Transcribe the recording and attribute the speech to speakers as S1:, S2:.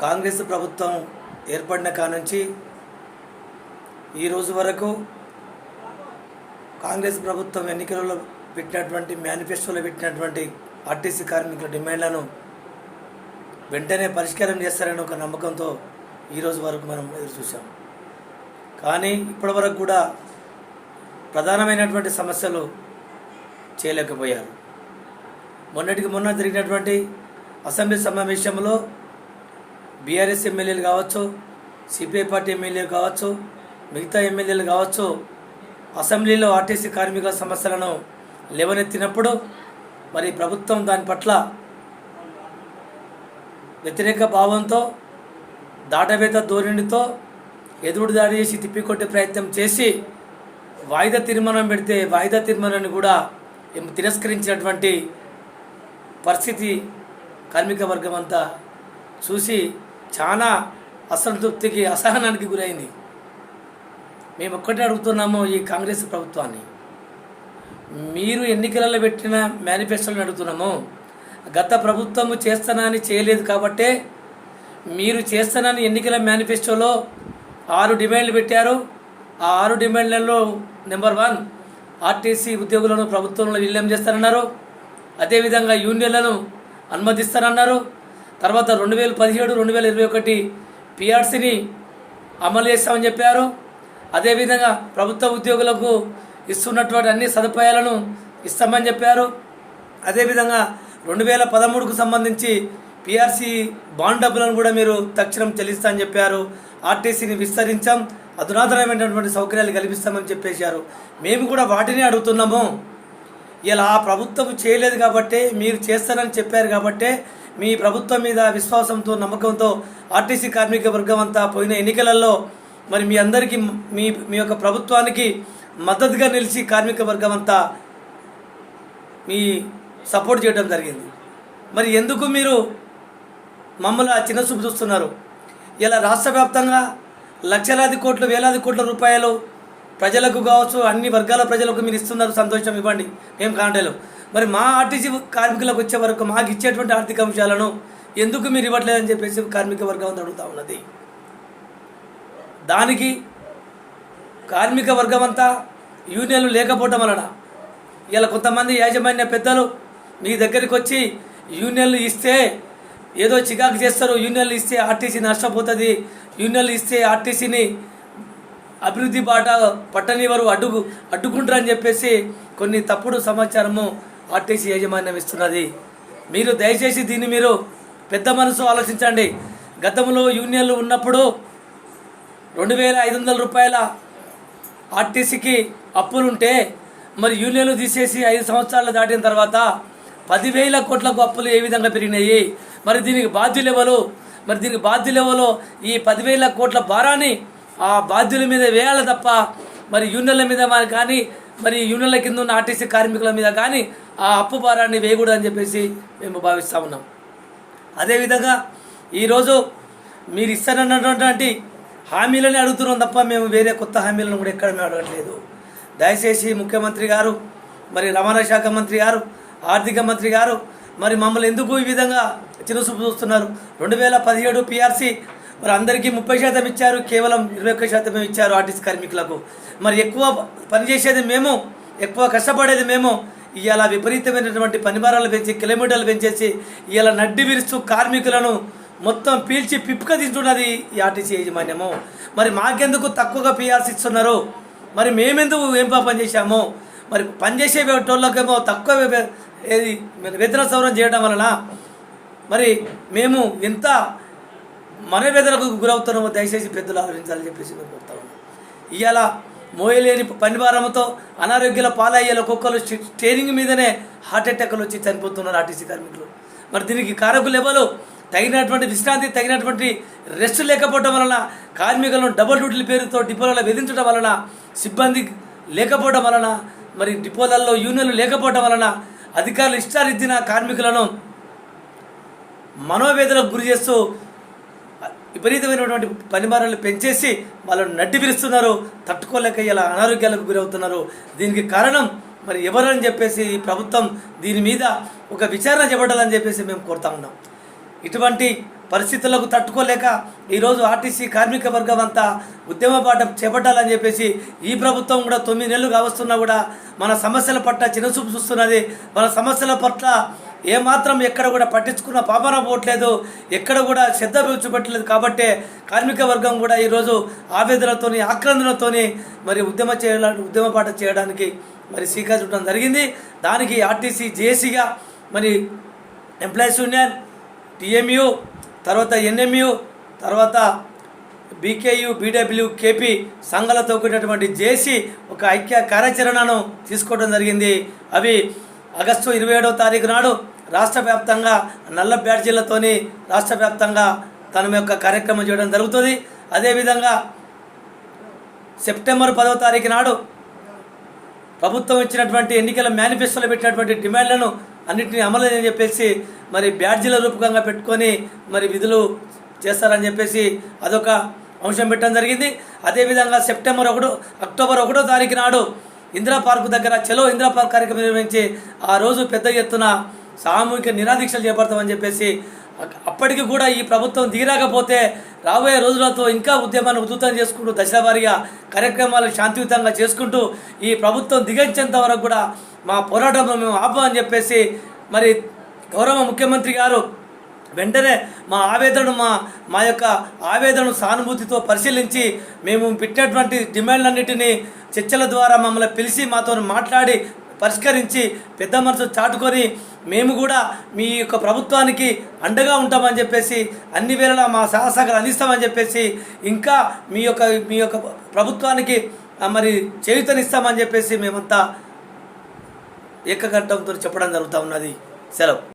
S1: కాంగ్రెస్ ప్రభుత్వం ఏర్పడిన కానుంచి ఈ రోజు వరకు కాంగ్రెస్ ప్రభుత్వం ఎన్నికలలో పెట్టినటువంటి మేనిఫెస్టోలో పెట్టినటువంటి ఆర్టీసీ కార్మికుల డిమాండ్లను వెంటనే పరిష్కారం చేస్తారని ఒక నమ్మకంతో ఈరోజు వరకు మనం ఎదురు చూసాం కానీ ఇప్పటివరకు కూడా ప్రధానమైనటువంటి సమస్యలు చేయలేకపోయారు. మొన్నటికి మొన్న జరిగినటువంటి అసెంబ్లీ సమావేశంలో బీఆర్ఎస్ ఎమ్మెల్యేలు కావచ్చు సిపిఐ పార్టీ ఎమ్మెల్యేలు కావచ్చు మిగతా ఎమ్మెల్యేలు కావచ్చు అసెంబ్లీలో ఆర్టీసీ కార్మికుల సమస్యలను లేవనెత్తినప్పుడు మరి ప్రభుత్వం దాని పట్ల వ్యతిరేక భావంతో దాటవేత ధోరణితో ఎదురు దాడి చేసి తిప్పికొట్టే ప్రయత్నం చేసి వాయిదా తీర్మానం పెడితే వాయిదా తీర్మానాన్ని కూడా తిరస్కరించినటువంటి పరిస్థితి కార్మిక వర్గం అంతా చూసి చాలా అసంతృప్తికి అసహనానికి గురైంది. మేము ఒక్కటే అడుగుతున్నాము ఈ కాంగ్రెస్ ప్రభుత్వాన్ని. మీరు ఎన్నికలలో పెట్టిన మేనిఫెస్టోని అడుగుతున్నాము గత ప్రభుత్వము చేస్తానని చేయలేదు కాబట్టే మీరు చేస్తానని ఎన్నికల మేనిఫెస్టోలో ఆరు డిమాండ్లు పెట్టారు. ఆ ఆరు డిమాండ్లలో నెంబర్ వన్ ఆర్టీసీ ఉద్యోగులను ప్రభుత్వంలో విలీనం చేస్తారన్నారు అదేవిధంగా యూనియన్లను అనుమతిస్తారన్నారు తర్వాత రెండు వేల పదిహేడు రెండు వేల ఇరవై ఒకటి పిఆర్సీని అమలు చేస్తామని చెప్పారు. అదేవిధంగా ప్రభుత్వ ఉద్యోగులకు ఇస్తున్నటువంటి అన్ని సదుపాయాలను ఇస్తామని చెప్పారు. అదేవిధంగా రెండు వేల పదమూడుకు సంబంధించి పిఆర్సీ బాండ్ డబ్బులను కూడా మీరు తక్షణం చెల్లిస్తా అని చెప్పారు. ఆర్టీసీని విస్తరించాం. అధునాతనమైనటువంటి సౌకర్యాలు కల్పిస్తామని చెప్పేశారు. మేము కూడా వాటిని అడుగుతున్నాము. ఇలా ప్రభుత్వం చేయలేదు కాబట్టే మీరు చేస్తారని చెప్పారు కాబట్టే మీ ప్రభుత్వం మీద విశ్వాసంతో నమ్మకంతో ఆర్టీసీ కార్మిక వర్గం అంతా పోయిన ఎన్నికలలో మరి మీ అందరికీ మీ మీ యొక్క ప్రభుత్వానికి మద్దతుగా నిలిచి కార్మిక వర్గం అంతా మీ సపోర్ట్ చేయడం జరిగింది. మరి ఎందుకు మీరు మమ్మల్ని ఆ చిన్న చూపు చూస్తున్నారు? ఇలా రాష్ట్ర వ్యాప్తంగా లక్షలాది కోట్లు వేలాది కోట్ల రూపాయలు ప్రజలకు కావచ్చు అన్ని వర్గాల ప్రజలకు మీరు ఇస్తున్నారు సంతోషం ఇవ్వండి. ఏం కాంటేలు మరి మా ఆర్టీసీ కార్మికులకు వచ్చే వరకు మాకు ఇచ్చేటువంటి ఆర్థిక అంశాలను ఎందుకు మీరు ఇవ్వట్లేదని చెప్పేసి కార్మిక వర్గం అంతా అడుగుతా ఉన్నది. దానికి కార్మిక వర్గం అంతా యూనియన్లు లేకపోవటం వలన ఇలా కొంతమంది యాజమాన్య పెద్దలు మీ దగ్గరికి వచ్చి యూనియన్లు ఇస్తే ఏదో చికాకు చేస్తారు యూనియన్లు ఇస్తే ఆర్టీసీ నష్టపోతుంది యూనియన్లు ఇస్తే ఆర్టీసీని అభివృద్ధి బాట పట్టనివారు అడ్డుకు అడ్డుకుంటారని చెప్పేసి కొన్ని తప్పుడు సమాచారము ఆర్టీసీ యాజమాన్యం ఇస్తున్నది. మీరు దయచేసి దీన్ని మీరు పెద్ద మనసు ఆలోచించండి. గతంలో యూనియన్లు ఉన్నప్పుడు రెండు వేల ఐదు వందల రూపాయల ఆర్టీసీకి అప్పులుంటే మరి యూనియన్లు తీసేసి ఐదు సంవత్సరాలు దాటిన తర్వాత పదివేల కోట్లకు అప్పులు ఏ విధంగా పెరిగినాయి? మరి దీనికి బాధ్యులు ఎవరు మరి దీనికి బాధ్యులు ఎవరు ఈ పదివేల కోట్ల భారాన్ని ఆ బాధ్యుల మీద వేయాలి తప్ప మరి యూనియన్ల మీద మరి కానీ మరి యూనియన్ల కింద ఉన్న ఆర్టీసీ కార్మికుల మీద కానీ ఆ అప్పు భారాన్ని వేయకూడదు అని చెప్పేసి మేము భావిస్తూ ఉన్నాం. అదేవిధంగా ఈరోజు మీరు ఇస్తానన్నటువంటి హామీలని అడుగుతున్నాం తప్ప మేము వేరే కొత్త హామీలను కూడా ఎక్కడ మేము అడగట్లేదు. దయచేసి ముఖ్యమంత్రి గారు మరి రవాణా శాఖ మంత్రి గారు ఆర్థిక మంత్రి గారు మరి మమ్మల్ని ఎందుకు ఈ విధంగా చిరుసూపు చూస్తున్నారు? రెండు వేల పదిహేడు పిఆర్సీ మరి అందరికీ ముప్పై శాతం ఇచ్చారు కేవలం ఇరవై ఒక్క శాతమే ఇచ్చారు ఆర్టీసీ కార్మికులకు మరి ఎక్కువ పనిచేసేది మేము ఎక్కువ కష్టపడేది మేము ఇవాళ విపరీతమైనటువంటి పనిభారాలు పెంచి కిలోమీటర్లు పెంచేసి ఇవాళ నడ్డి విరుస్తూ కార్మికులను మొత్తం పీల్చి పిప్పుక తింటున్నది ఈ ఆర్టీసీ యాజమాన్యము మరి మాకెందుకు తక్కువగా పిఆర్సీ ఇస్తున్నారు మరి మేమెందుకు ఏం పాపం చేశాము మరి పనిచేసే వాళ్ళకేమో తక్కువ ఏది వేతన సౌరం చేయడం వలన మరి మేము ఎంత మనవేదనకు గురవుతున్నామో దయచేసి పెద్దలు ఆలోచించాలని చెప్పేసి మేము కోరుతా ఉన్నాం. ఇవాళ మోయలేని పనిభారంతో అనారోగ్యాల పాలయ్యేల కుక్కలు ట్రైనింగ్ మీదనే హార్ట్ అటాక్లు వచ్చి చనిపోతున్నారు ఆర్టీసీ కార్మికులు. మరి దీనికి కారకులు ఎవరు తగినటువంటి విశ్రాంతి తగినటువంటి రెస్ట్ లేకపోవడం వలన కార్మికులను డబుల్ డ్యూటీల పేరుతో డిపోలలో వేధించడం వలన సిబ్బంది లేకపోవడం వలన మరి డిపోలలో యూనియన్లు లేకపోవడం వలన అధికారులు ఇష్టారిద్దిన కార్మికులను మనోవేదనకు గురి చేస్తూ విపరీతమైనటువంటి పనిమారాలు పెంచేసి వాళ్ళను నడ్డి పిలుస్తున్నారు తట్టుకోలేక ఇలా అనారోగ్యాలకు గురవుతున్నారు. దీనికి కారణం మరి ఎవరని చెప్పేసి ఈ ప్రభుత్వం దీని మీద ఒక విచారణ చేపట్టాలని చెప్పేసి మేము కోరుతా ఉన్నాం. ఇటువంటి పరిస్థితులకు తట్టుకోలేక ఈరోజు ఆర్టీసీ కార్మిక వర్గం అంతా ఉద్యమ పాఠం చేపట్టాలని చెప్పేసి ఈ ప్రభుత్వం కూడా తొమ్మిది నెలలు కావస్తున్నా కూడా మన సమస్యల పట్ల చిన్నచూపు చూస్తున్నది. మన సమస్యల పట్ల ఏమాత్రం ఎక్కడ కూడా పట్టించుకున్న పాపన పోవట్లేదు ఎక్కడ కూడా శ్రద్ధ పెంచుపెట్టలేదు కాబట్టే కార్మిక వర్గం కూడా ఈరోజు ఆవేదనతోని ఆక్రందనతోని మరి ఉద్యమ చేయడానికి ఉద్యమ పాట చేయడానికి మరి స్వీకరించడం జరిగింది. దానికి ఆర్టీసీ జేసీగా మరి ఎంప్లాయీస్ యూనియన్ టీఎంయూ తర్వాత ఎన్ఎంయు తర్వాత బీకేయు బీడబ్ల్యూ కేపీ సంఘాలతో కూడినటువంటి జేసీ ఒక ఐక్య కార్యాచరణను తీసుకోవడం జరిగింది. అవి ఆగస్టు ఇరవై ఏడవ తారీఖు నాడు రాష్ట్ర వ్యాప్తంగా నల్ల బ్యాడ్జీలతోని రాష్ట్ర వ్యాప్తంగా తన యొక్క కార్యక్రమం చేయడం జరుగుతుంది. అదేవిధంగా సెప్టెంబర్ పదవ తారీఖు నాడు ప్రభుత్వం ఇచ్చినటువంటి ఎన్నికల మేనిఫెస్టోలో పెట్టినటువంటి డిమాండ్లను అన్నింటినీ అమలు అని చెప్పేసి మరి బ్యాడ్జీల రూపకంగా పెట్టుకొని మరి విధులు చేస్తారని చెప్పేసి అదొక అంశం పెట్టడం జరిగింది. అదేవిధంగా సెప్టెంబర్ ఒకటో అక్టోబర్ ఒకటో తారీఖు నాడు ఇందిరా పార్కు దగ్గర చలో ఇందిరా పార్క్ కార్యక్రమం నిర్వహించి ఆ రోజు పెద్ద ఎత్తున సామూహిక నిరాదీక్షలు చేపడతామని చెప్పేసి అప్పటికి కూడా ఈ ప్రభుత్వం దిగిరాకపోతే రాబోయే రోజులతో ఇంకా ఉద్యమాన్ని ఉధృతం చేసుకుంటూ దశలవారీగా కార్యక్రమాలు శాంతియుతంగా చేసుకుంటూ ఈ ప్రభుత్వం దిగంచేంత వరకు కూడా మా పోరాటంలో మేము ఆపమని చెప్పేసి మరి గౌరవ ముఖ్యమంత్రి గారు వెంటనే మా ఆవేదనను మా మా యొక్క ఆవేదనను సానుభూతితో పరిశీలించి మేము పెట్టినటువంటి డిమాండ్లన్నింటినీ చర్చల ద్వారా మమ్మల్ని పిలిచి మాతో మాట్లాడి పరిష్కరించి పెద్ద మనసు చాటుకొని మేము కూడా మీ యొక్క ప్రభుత్వానికి అండగా ఉంటామని చెప్పేసి అన్ని వేళలా మా సహసహకాలు అందిస్తామని చెప్పేసి ఇంకా మీ యొక్క మీ యొక్క ప్రభుత్వానికి మరి చేయుతనిస్తామని చెప్పేసి మేమంతా ఏకకంఠంతో చెప్పడం జరుగుతూ ఉన్నది. సెలవు.